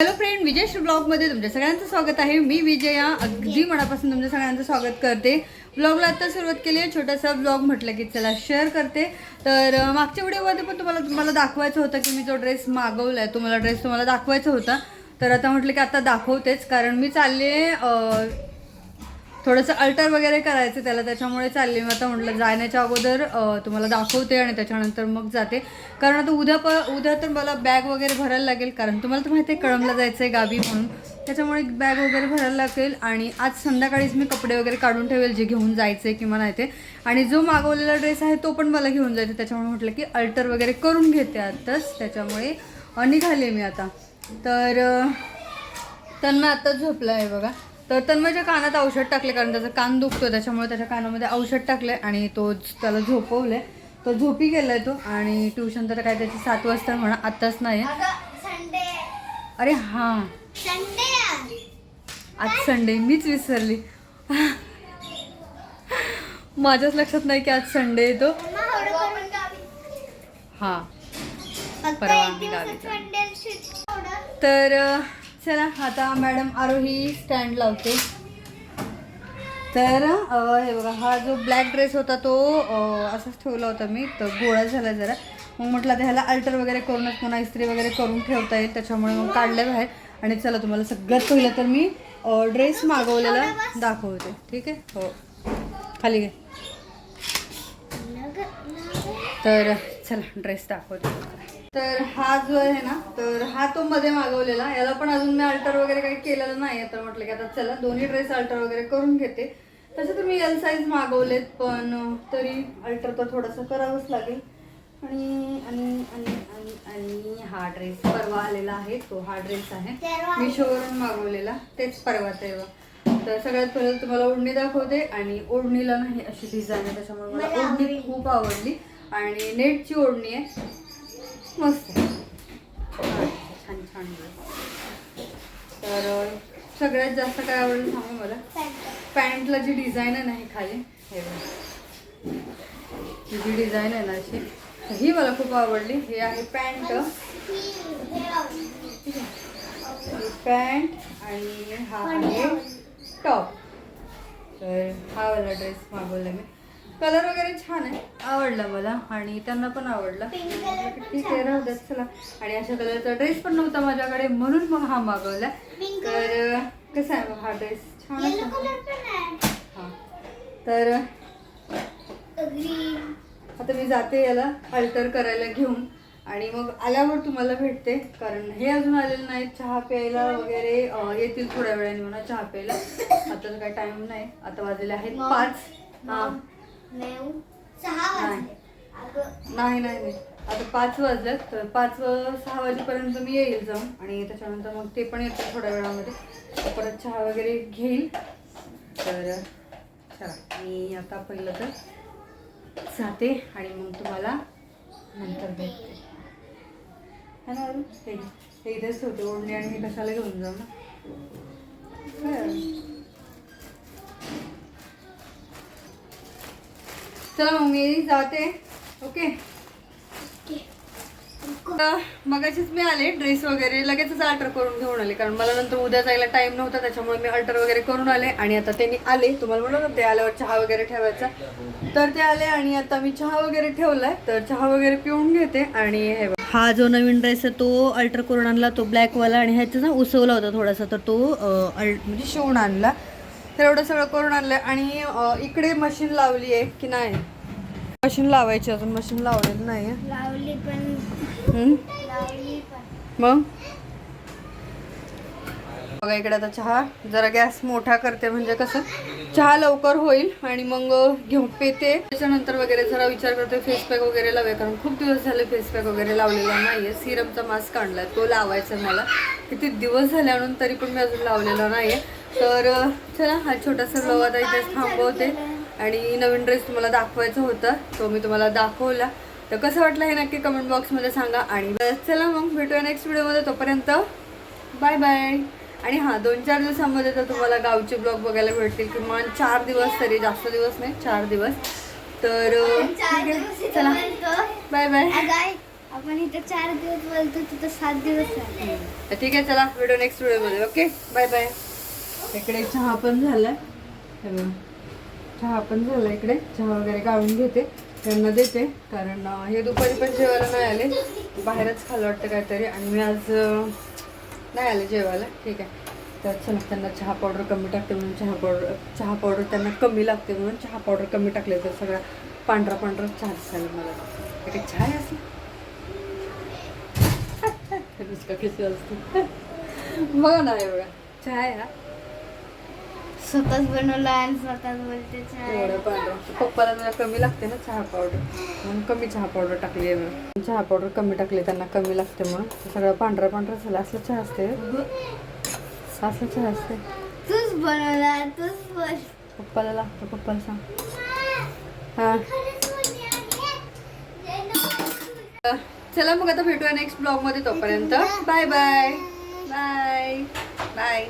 Hello friend विजय ब्लॉगमध्ये तुमच्या सगळ्यांचं स्वागत आहे. मी विजया अगदी मनापासून तुमच्या सगळ्यांचं स्वागत करते. ब्लॉगला आत्ता सुरुवात केली आहे छोटासा ब्लॉग म्हटलं की चला शेअर करते. तर मागच्या व्हिडिओमध्ये पण तुम्हाला तुम्हाला दाखवायचं होतं की मी जो ड्रेस मागवला आहे तुम्हाला ड्रेस तुम्हाला दाखवायचा होता. तर आता म्हटलं की आता दाखवतेच कारण मी चालले थोडंसं अल्टर वगैरे करायचं त्याला त्याच्यामुळे चालली. मी आता म्हटलं जाण्याच्या अगोदर तुम्हाला दाखवते आणि त्याच्यानंतर मग जाते. कारण आता उद्या प उद्या तर मला बॅग वगैरे भरायला लागेल. कारण तुम्हाला तर माहिती आहे कळमला जायचं आहे गावी म्हणून. त्याच्यामुळे बॅग वगैरे भरायला लागेल. आणि आज संध्याकाळीच मी कपडे वगैरे काढून ठेवेल जे घेऊन जायचे किंवा नाही ते. आणि जो मागवलेला ड्रेस आहे तो पण मला घेऊन जायचा त्याच्यामुळे म्हटलं की अल्टर वगैरे करून घेते आत्ताच त्याच्यामुळे निघाले मी आता. तर त्यांना आत्ताच झोपलं झोपला आहे बघा. तर तन्मयच्या कानात औषध टाकले कारण त्याचा कान दुखतो त्याच्यामुळे त्याच्या कानामध्ये औषध टाकले आणि तो त्याला झोपवलंय. तो झोपी गेलाय तो आणि ट्युशन तर काय त्याची सात वाजता म्हणा आत्ताच नाही अरे हां. संडे आज संडे मीच विसरली. माझ्याच लक्षात नाही की आज संडे येतो हां. परवा गावी तर चला आता मॅडम आरोही स्टँड लावते. तर हे बघा हा जो ब्लॅक ड्रेस होता तो असाच ठेवला होता मी तर गोळा झाला जरा. मग म्हटलं आता ह्याला अल्टर वगैरे करूनच पुन्हा इस्त्री वगैरे करून ठेवता येईल त्याच्यामुळे मग काढले बाहेर. आणि चला तुम्हाला सगळ्यात पहिलं तर मी ड्रेस मागवलेला दाखवते. ठीक आहे? हो. खाली घे. तर चला ड्रेस दाखवते. तर हा जो आहे ना तर हा तो मध्ये मागवलेला. याला पण अजून मी अल्टर वगैरे काही केलेलं नाही तर म्हटलं की आता चला दोन्ही ड्रेस अल्टर वगैरे करून घेते. तसं तर मी एल साईज मागवलेत पण तरी अल्टर तर थोडंसं करावंच लागेल. आणि आणि आणि आणि आणि हा ड्रेस परवा आलेला आहे तो हा ड्रेस आहे. मिशोवरून मागवलेला तेच परवाच आहे बघ. तर सगळ्यात पहिलं तुम्हाला ओढणी दाखवते आणि ओढणीला नाही अशी डिझाईन आहे त्याच्यामुळे मला ओढणी. खूप आवडली. आणि नेटची ओढणी आहे. मस्त आहे. छान छान तर सगळ्यात जास्त काय आवडलं सांगू मला? पॅन्टला जी डिझाईन आहे ना ही खाली हे ही जी डिझाईन आहे ना अशी ही मला खूप आवडली. हे आहे पॅन्ट. पॅन्ट आणि हा आहे टॉप. तर हा वाला ड्रेस मागवला मी. कलर वगैरे छान आहे. आवडला मला आणि त्यांना पण आवडला. ठीक आहे राहू द्यात चला. आणि अशा कलरचा ड्रेस पण नव्हता माझ्याकडे म्हणून मग हा मागवला. तर कसा आहे मग हा ड्रेस छान हा. तर आता मी जाते याला अल्टर करायला घेऊन. आणि मग आल्यावर तुम्हाला भेटते. कारण हे अजून आलेलं नाही. चहा प्यायला वगैरे येतील थोड्या वेळाने म्हणा चहा प्यायला. आता काही टाइम नाही. आता वाजलेले आहेत? पाच. हा. नेऊ सहा नाही. वाजले अगं नाही नाही नाही आता पाच वाजल्यात तर पाच व- सहा वाजेपर्यंत मी येईल जाऊन आणि त्याच्यानंतर मग ते पण येतील थोड्या वेळामध्ये तर परत चहा वगैरे घेईल तर चला मी आता पहिलं तर जाते आणि मग तुम्हाला नंतर भेटते है ना अरुण? हे. हे इथेच ठेवते ओढणी आणि हे कशाला घेऊन जाऊ ना बरं. चला मग मी जाते. ओके? मगाशीच मी आले ड्रेस वगैरे. लगेचच अल्टर करून घेऊन आले. कारण मला नंतर उद्या जायला टाइम नव्हता त्याच्यामुळे मी अल्टर वगैरे करून आले. आणि आता त्यांनी आले. तुम्हाला म्हणत होते आल्यावर चहा वगैरे ठेवायचा. तर ते आले आणि आता मी चहा वगैरे ठेवलाय. तर चहा वगैरे पिऊन घेते. आणि हे. हा जो नवीन ड्रेस आहे तो अल्टर करून आणला. तो ब्लॅकवाला आणि ह्याचा ना उसवला होता थोडासा. तर तो अल म्हणजे शिवून आणला. तर एवढं सगळं करून आणलं आणि इकडे मशीन लावली आहे की नाही? मशीन लावायची अजून मशीन लावलेली नाही मग? बघा इकडे आता चहा. जरा गॅस मोठा करते म्हणजे कसं चहा लवकर होईल आणि मग घेऊन पेते. त्याच्यानंतर वगैरे जरा विचार करते फेस पॅक वगैरे लावूया कारण खूप दिवस झाले फेस पॅक वगैरे लावलेला नाहीये. सिरमचा मास्क आणलाय तो लावायचा मला. किती दिवस झाले आणून तरी पण मी अजून लावलेला नाहीये. तर चला हा छोटासा ब्लॉग आता इथेच थांबवते. आणि नवीन ड्रेस तुम्हाला दाखवायचा होता तो मी तुम्हाला दाखवला. तर कसं वाटलं हे नक्की कमेंट बॉक्समध्ये सांगा. आणि चला मग भेटूया नेक्स्ट व्हिडिओमध्ये तोपर्यंत बाय बाय आणि हां दोन चार दिवसांमध्ये तर तुम्हाला गावचे ब्लॉग बघायला भेटतील. किमान चार दिवस तरी जास्त दिवस नाही चार दिवस. तर अं, ठीक आहे चला. बाय बाय आपण इथं चार दिवस बोलतो तिथं सात दिवस ठीक आहे चला व्हिडिओ नेक्स्ट व्हिडिओमध्ये ओके बाय बाय इकडे चहा पण झालाय. हे चहा पण झाला इकडे. चहा वगैरे काढून घेते. त्यांना देते. कारण हे दुपारी पण जेवायला नाही आले. बाहेरच खाल्लं वाटतं काहीतरी. आणि मी आज नाही आले जेवायला. ठीक आहे. तर चला त्यांना चहा पावडर कमी टाकते म्हणून चहा पावडर चहा पावडर त्यांना कमी लागते म्हणून चहा पावडर कमी टाकले तर सगळा पांढरा पांढरा चहा दिसायला मला. इकडे चहा आहे असं. नुसतं असते. बघा ना बघा चहा आहे हा. स्वतःच बनवला आणि स्वतःच बोलते चहा. पावडर पप्पाला जरा कमी लागते ना चहा पावडर म्हणून कमी चहा पावडर टाकली आहे मी. चहा पावडर कमी टाकली त्यांना कमी लागते म्हणून. ते सगळं पांढरा पांढरा झाला. असलं चहा असते. असलं चहा असते. तूच बनवला तूच बोल. पप्पाला लागतं. पप्पाला सांग. हां. चला मग आता भेटूया नेक्स्ट ब्लॉगमध्ये तोपर्यंत. Bye bye bye bye